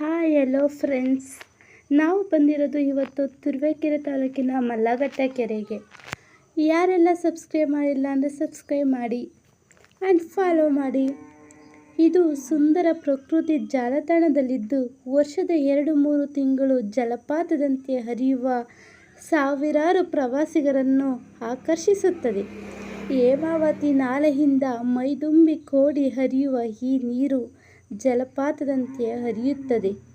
Hi hello friends ನಾವು ಬಂದಿರೋದು ಇವತ್ತು ತುರುವೇಕೆರೆ ತಾಲೂಕಿನ ಮಲ್ಲಘಟ್ಟ ಕೆರೆಗೆ. ಯಾರೆಲ್ಲ ಸಬ್ಸ್ಕ್ರೈಬ್ ಮಾಡಿಲ್ಲ ಅಂದರೆ ಸಬ್ಸ್ಕ್ರೈಬ್ ಮಾಡಿ ಆ್ಯಂಡ್ ಫಾಲೋ ಮಾಡಿ. ಇದು ಸುಂದರ ಪ್ರಕೃತಿ ಜಾಲತಾಣದಲ್ಲಿದ್ದು ವರ್ಷದ ಎರಡು ಮೂರು ತಿಂಗಳು ಜಲಪಾತದಂತೆ ಹರಿಯುವ ಸಾವಿರಾರು ಪ್ರವಾಸಿಗರನ್ನು ಆಕರ್ಷಿಸುತ್ತದೆ. ಹೇಮಾವತಿ ನಾಲೆಯಿಂದ ಮೈದುಂಬಿ ಕೋಡಿ ಹರಿಯುವ ಈ ನೀರು ಜಲಪಾತದಂತೆ ಹರಿಯುತ್ತದೆ.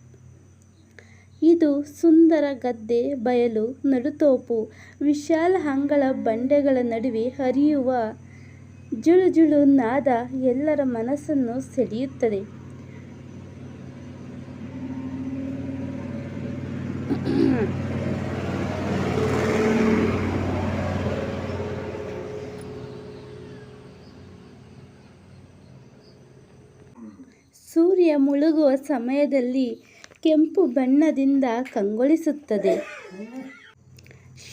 ಇದು ಸುಂದರ ಗದ್ದೆ, ಬಯಲು, ನಡುತೋಪು, ವಿಶಾಲ ಅಂಗಳ ಬಂಡೆಗಳ ನಡುವೆ ಹರಿಯುವ ಜುಳುಜುಳು ನಾದ ಎಲ್ಲರ ಮನಸ್ಸನ್ನು ಸೆಳೆಯುತ್ತದೆ. ಸೂರ್ಯ ಮುಳುಗುವ ಸಮಯದಲ್ಲಿ ಕೆಂಪು ಬಣ್ಣದಿಂದ ಕಂಗೊಳಿಸುತ್ತದೆ.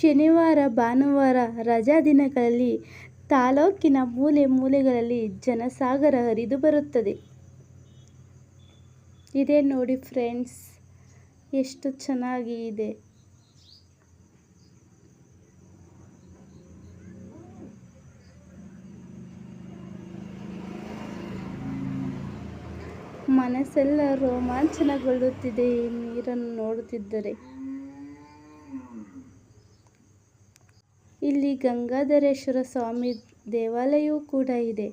ಶನಿವಾರ, ಭಾನುವಾರ, ರಜಾ ದಿನಗಳಲ್ಲಿ ತಾಲೂಕಿನ ಮೂಲೆ ಮೂಲೆಗಳಲ್ಲಿ ಜನಸಾಗರ ಹರಿದು ಬರುತ್ತದೆ. ಇದೇ ನೋಡಿ ಫ್ರೆಂಡ್ಸ್, ಎಷ್ಟು ಚೆನ್ನಾಗಿ ಇದೆ. ಮನಸ್ಸೆಲ್ಲ ರೋಮಾಂಚನಗೊಳ್ಳುತ್ತಿದೆ ನೀರನ್ನು ನೋಡುತ್ತಿದ್ದರೆ. ಇಲ್ಲಿ ಗಂಗಾಧರೇಶ್ವರ ಸ್ವಾಮಿ ದೇವಾಲಯವೂ ಕೂಡ ಇದೆ.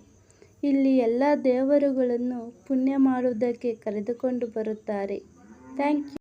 ಇಲ್ಲಿ ಎಲ್ಲ ದೇವರುಗಳನ್ನು ಪುಣ್ಯ ಮಾಡುವುದಕ್ಕೆ ಕರೆದುಕೊಂಡು ಬರುತ್ತಾರೆ. Thank you.